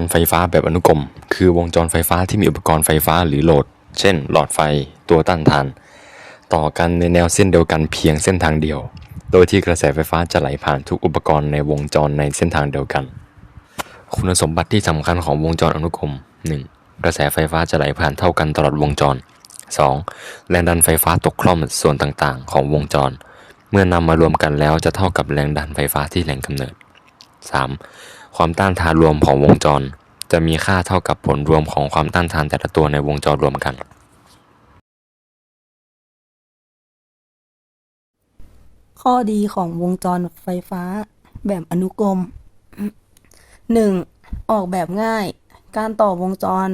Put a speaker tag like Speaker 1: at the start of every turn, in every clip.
Speaker 1: รไฟฟ้าแบบอนุกรม คือวงจรไฟฟ้าที่มีอุปกรณ์ไฟฟ้าหรือโหลด เช่น หลอดไฟ ตัวต้านทาน ต่อกันในแนวเส้นเดียวกันเพียงเส้นทางเดียว โดยที่กระแสไฟฟ้าจะไหลผ่านทุกอุปกรณ์ในวงจรในเส้นทางเดียวกัน คุณสมบัติที่สำคัญของวงจรอนุกรม 1. กระแสไฟฟ้าจะไหลผ่านเท่ากันตลอดวงจร 2. แรงดันไฟฟ้าตกคล่อมส่วนต่างๆ ของวงจร เมื่อนำมารวมกันแล้วจะเท่ากับแรงดันไฟฟ้าที่แหล่งกำเนิด 3. ความต้านทานรวมของวงจร จะมีค่าเท่ากับผลรวมของความต้านทานแต่ละตัวในวงจรรวมกัน
Speaker 2: ข้อดีของวงจรไฟฟ้าแบบอนุกรม 1. ออกแบบง่าย การต่อวงจร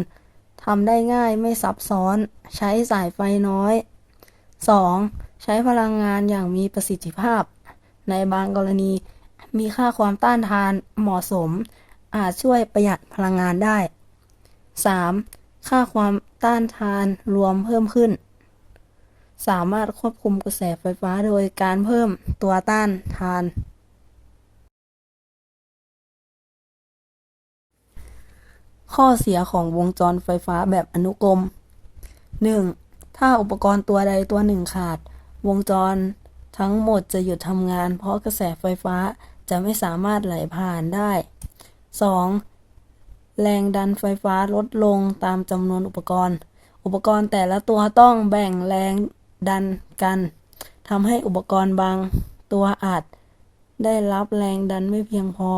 Speaker 2: ทำได้ง่ายไม่ซับซ้อน ใช้สายไฟน้อย 2. ใช้พลังงานอย่างมีประสิทธิภาพ ในบางกรณี มีค่าความต้านทานเหมาะสม อาจช่วยประหยัดพลังงานได้ 3. ค่าความต้านทานรวมเพิ่มขึ้น สามารถควบคุมกระแสไฟฟ้าโดยการเพิ่มตัวต้านทาน ข้อเสียของวงจรไฟฟ้าแบบอนุกรม 1. ถ้าอุปกรณ์ตัวใดตัวหนึ่งขาด วงจรทั้งหมดจะหยุดทำงานเพราะกระแสไฟฟ้า จะไม่สามารถไหลผ่านได้ 2. แรงดันไฟฟ้าลดลงตามจำนวนอุปกรณ์ อุปกรณ์แต่ละตัวต้องแบ่งแรงดันกันทำให้อุปกรณ์บางตัวอาจได้รับแรงดันไม่เพียงพอ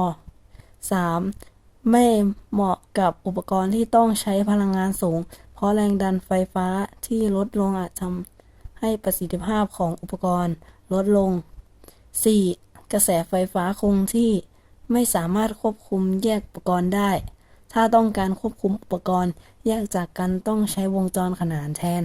Speaker 2: 3. ไม่เหมาะกับอุปกรณ์ที่ต้องใช้พลังงานสูง เพราะแรงดันไฟฟ้าที่ลดลงอาจทำให้ประสิทธิภาพของอุปกรณ์ลดลง 4. กระแสไฟฟ้าคงที่ไม่สามารถควบคุมแยกอุปกรณ์ได้ ถ้าต้องการควบคุมอุปกรณ์แยกจากกันต้องใช้วงจรขนานแทน